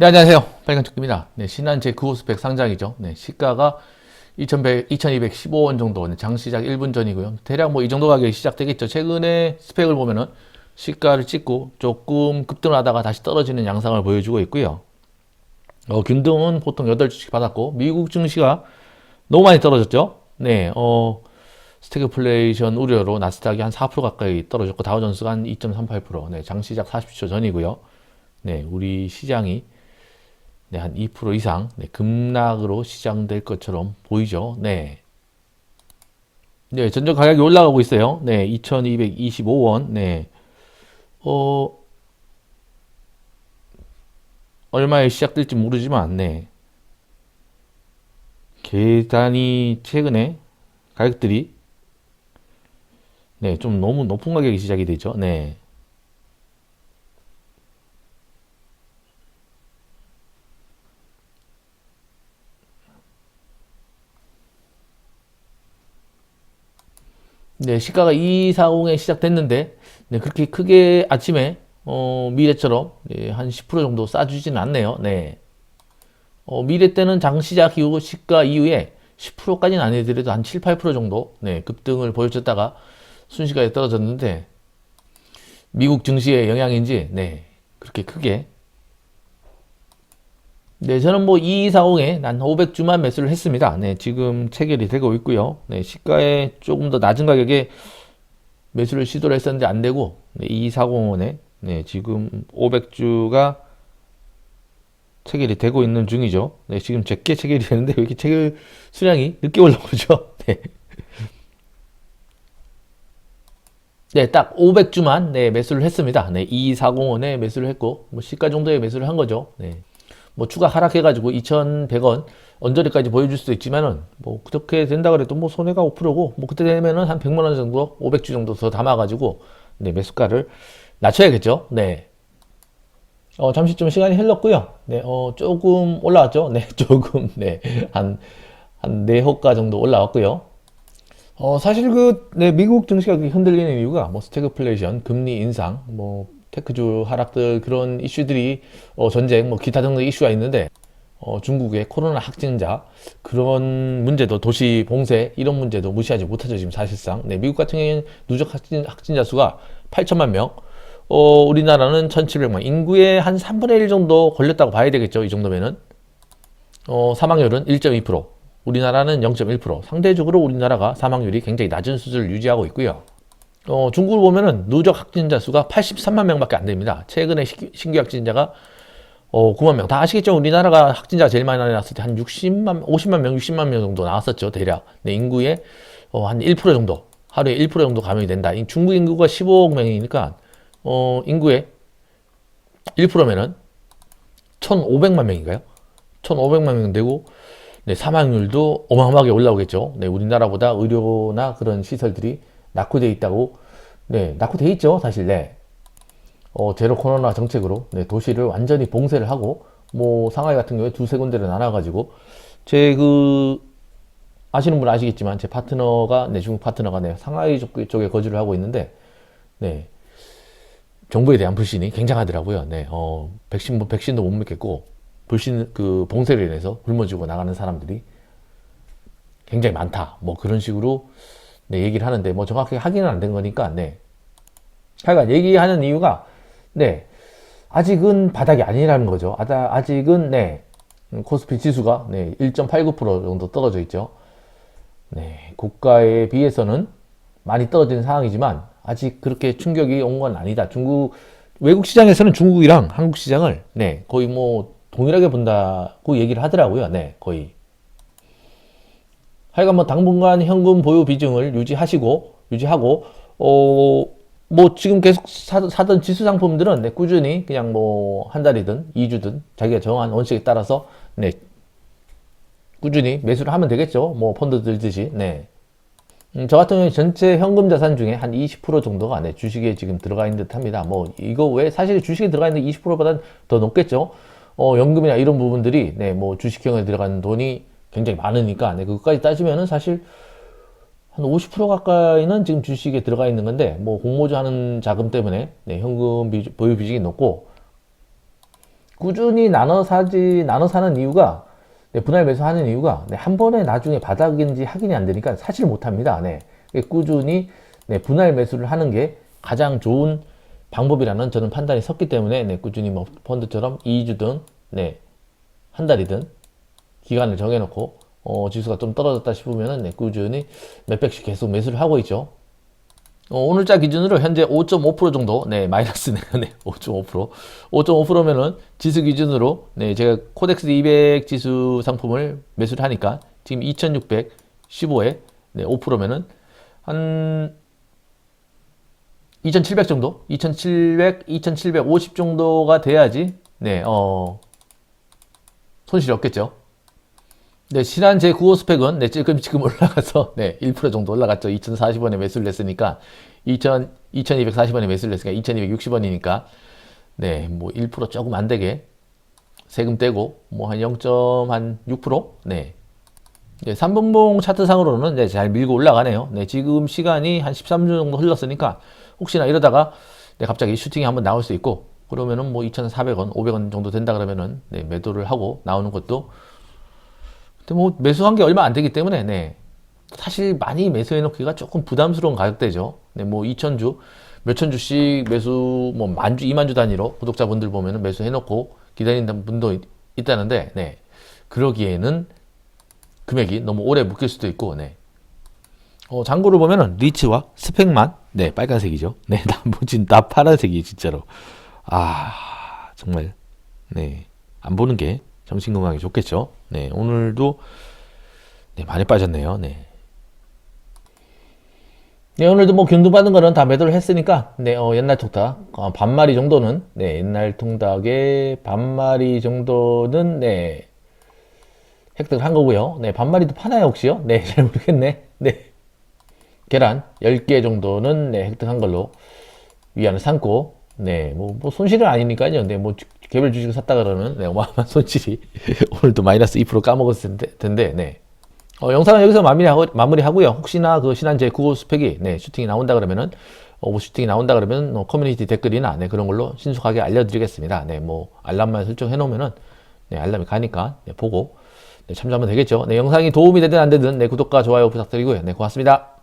네, 안녕하세요. 빨간축입니다. 네, 신한 제9호스펙 상장이죠. 네, 시가가 2100, 2215원 정도, 네, 장 시작 1분 전이고요. 대략 뭐 이 정도 가격이 시작되겠죠. 최근에 스펙을 보면은 시가를 찍고 조금 급등을 하다가 다시 떨어지는 양상을 보여주고 있고요. 어, 균등은 보통 8주씩 받았고, 미국 증시가 너무 많이 떨어졌죠. 네, 어, 스태그플레이션 우려로 나스닥이 한 4% 가까이 떨어졌고, 다우존스가 한 2.38%, 네, 장 시작 40초 전이고요. 네, 우리 시장이 네, 한 2% 이상 네, 급락으로 시장될 것처럼 보이죠. 네. 네, 전전 가격이 올라가고 있어요. 네, 2225원. 네. 어, 얼마에 시작될지 모르지만, 네. 계단이 최근에 가격들이 네, 좀 너무 높은 가격이 시작이 되죠. 네. 네, 시가가 240에 시작됐는데, 네, 그렇게 크게 아침에, 어, 미래처럼, 네, 한10% 정도 싸주지는 않네요. 네. 어, 미래 때는 장시작 이후 시가 이후에 10%까지는 아니더라도 한 7, 8% 정도, 네, 급등을 보여줬다가 순식간에 떨어졌는데, 미국 증시의 영향인지, 네, 그렇게 크게 네, 저는 뭐 2240에 난 500주만 매수를 했습니다. 네, 지금 체결이 되고 있고요. 네, 시가에 조금 더 낮은 가격에 매수를 시도를 했었는데 안 되고, 네, 2240원에 네, 지금 500주가 체결이 되고 있는 중이죠. 네, 지금 제게 체결이 되는데 왜 이렇게 체결 수량이 늦게 올라오죠? 네. 네, 딱 500주만 네, 매수를 했습니다. 네, 2240원에 매수를 했고, 뭐 시가 정도에 매수를 한 거죠. 네. 뭐 추가 하락해가지고 2,100원 언저리까지 보여줄 수도 있지만은 뭐 그렇게 된다 그래도 뭐 손해가 5%고 뭐 그때 되면은 한 100만 원 정도 500주 정도 더 담아가지고 네 매수가를 낮춰야겠죠. 네. 어, 잠시 좀 시간이 흘렀고요. 네, 어, 조금 올라왔죠. 네, 조금, 네, 한, 한 4호가 정도 올라왔고요. 어, 사실 그, 네, 미국 증시가 흔들리는 이유가 뭐 스태그플레이션, 금리 인상, 뭐 테크주 하락들 그런 이슈들이 어, 전쟁 뭐 기타 등등 이슈가 있는데 어, 중국의 코로나 확진자 그런 문제도 도시 봉쇄 이런 문제도 무시하지 못하죠 지금 사실상. 네, 미국 같은 경우에는 누적 확진, 확진자 수가 8천만 명. 어, 우리나라는 1,700만. 인구의 한 3분의 1 정도 걸렸다고 봐야 되겠죠 이 정도면은. 어, 사망률은 1.2% 우리나라는 0.1% 상대적으로 우리나라가 사망률이 굉장히 낮은 수준을 유지하고 있고요 어, 중국을 보면은 누적 확진자 수가 83만 명밖에 안 됩니다. 최근에 시, 신규 확진자가 어, 9만 명. 다 아시겠죠? 우리나라가 확진자 제일 많이 나왔을 때 한 60만, 50만 명, 60만 명 정도 나왔었죠. 대략. 네, 인구의 어, 한 1% 정도. 하루에 1% 정도 감염이 된다. 중국 인구가 15억 명이니까 어, 인구의 1%면은 1,500만 명인가요? 1,500만 명 되고 네, 사망률도 어마어마하게 올라오겠죠. 네, 우리나라보다 의료나 그런 시설들이 낙후돼 있다고 네 낙후돼 있죠 사실 네 어, 제로 코로나 정책으로 네, 도시를 완전히 봉쇄를 하고 뭐 상하이 같은 경우에 두세 군데를 나눠 가지고 제 그 아시는 분 아시겠지만 제 파트너가 네 중국 파트너가 네 상하이 쪽에 거주를 하고 있는데 네 정부에 대한 불신이 굉장하더라고요. 네, 어, 백신, 백신도 못 믿겠고, 불신, 그, 봉쇄를 인해서 굶어지고 나가는 사람들이 굉장히 많다. 뭐 그런 식으로 네, 얘기를 하는데 뭐 정확하게 확인은 안 된 거니까 네. 하여간 얘기하는 이유가 네. 아직은 바닥이 아니라는 거죠. 아직은 네. 코스피 지수가 네, 1.89% 정도 떨어져 있죠. 네, 국가에 비해서는 많이 떨어진 상황이지만 아직 그렇게 충격이 온 건 아니다. 중국 외국 시장에서는 중국이랑 한국 시장을 네, 거의 뭐 동일하게 본다고 얘기를 하더라고요. 네, 거의. 하여간 뭐 당분간 현금 보유 비중을 유지하시고 유지하고 어 뭐 지금 계속 사, 던 지수 상품들은 네, 꾸준히 그냥 뭐 한 달이든 2주든 자기가 정한 원칙에 따라서 네 꾸준히 매수를 하면 되겠죠. 뭐 펀드 들듯이 네. 음, 저 같은 경우에 전체 현금 자산 중에 한 20% 정도가 네, 주식에 지금 들어가 있는 듯 합니다. 뭐 이거 왜 사실 주식에 들어가 있는 20%보다는 더 높겠죠. 어, 연금이나 이런 부분들이 네, 뭐 주식형에 들어가는 돈이 굉장히 많으니까 네, 그것까지 따지면은 사실 한 50% 가까이는 지금 주식에 들어가 있는 건데 뭐 공모주 하는 자금 때문에 네, 현금 비중, 보유 비중이 높고 꾸준히 나눠 사지, 나눠 사는 이유가, 네, 분할 매수하는 이유가, 네, 한 번에 나중에 바닥인지 확인이 안 되니까 사실 못 합니다. 네. 꾸준히, 네, 분할 매수를 하는 게 가장 좋은 방법이라는 저는 판단이 섰기 때문에, 네, 꾸준히 뭐 펀드처럼 2주든, 네, 한 달이든 기간을 정해놓고, 어, 지수가 좀 떨어졌다 싶으면은, 네, 꾸준히 몇백씩 계속 매수를 하고 있죠. 어, 오늘자 기준으로 현재 5.5% 정도, 네, 마이너스네요. 네, 5.5%. 5.5%면은 지수 기준으로, 네, 제가 코덱스 200 지수 상품을 매수를 하니까 지금 2615에, 네, 5%면은 한 2700 정도? 2700, 2750 정도가 돼야지, 네, 어, 손실이 없겠죠. 네, 신한 제 9호 스펙은 네, 지금 지금 올라가서 네, 1% 정도 올라갔죠. 2,040원에 매수를 했으니까 2,000 2,240원에 매수를 했으니까 2,260원이니까 네, 뭐 1% 조금 안 되게 세금 떼고 뭐 한 0.6% 네. 네, 3분봉 차트상으로는 네, 잘 밀고 올라가네요. 네, 지금 시간이 한 13분 정도 흘렀으니까 혹시나 이러다가 네, 갑자기 슈팅이 한번 나올 수 있고 그러면은 뭐 2,400원, 500원 정도 된다 그러면은 네, 매도를 하고 나오는 것도 근데 뭐 매수한 게 얼마 안 되기 때문에 네. 사실 많이 매수해 놓기가 조금 부담스러운 가격대죠. 네, 뭐 2천주, 몇천 주씩 매수, 뭐 만주, 2만주 단위로 구독자분들 보면은 매수해 놓고 기다리는 분도 있, 있다는데, 네. 그러기에는 금액이 너무 오래 묶일 수도 있고, 네. 어, 장고를 보면은 리치와 스펙만, 네, 빨간색이죠. 네, 나머지는 다 파란색이 진짜로. 아, 정말, 네. 안 보는 게 정신 건강에 좋겠죠. 네, 오늘도 네, 많이 빠졌네요. 네. 네, 오늘도 뭐 균등받은 거는 다 매도를 했으니까, 네, 어, 옛날 통닭, 어, 반마리 정도는, 네, 옛날 통닭의 반마리 정도는, 네, 획득을 한 거고요. 네, 반마리도 파나요, 혹시요? 네, 잘 모르겠네. 네. 계란 10개 정도는, 네, 획득한 걸로 위안을 삼고, 네, 뭐, 뭐 손실은 아니니까요. 네, 뭐 주- 개별 주식을 샀다 그러면 네, 어마어마한 손실이 오늘도 마이너스 2% 까먹었을 텐데, 네. 어, 영상은 여기서 마무리하고, 마무리하고요. 혹시나 그 신한제 구호 스펙이 네, 슈팅이 나온다 그러면은 어, 뭐 슈팅이 나온다 그러면 어, 커뮤니티 댓글이나 네, 그런 걸로 신속하게 알려드리겠습니다. 네, 뭐 알람만 설정해 놓으면은 네, 알람이 가니까 네, 보고 네, 참조하면 되겠죠. 네, 영상이 도움이 되든 안 되든 네, 구독과 좋아요 부탁드리고요. 네, 고맙습니다.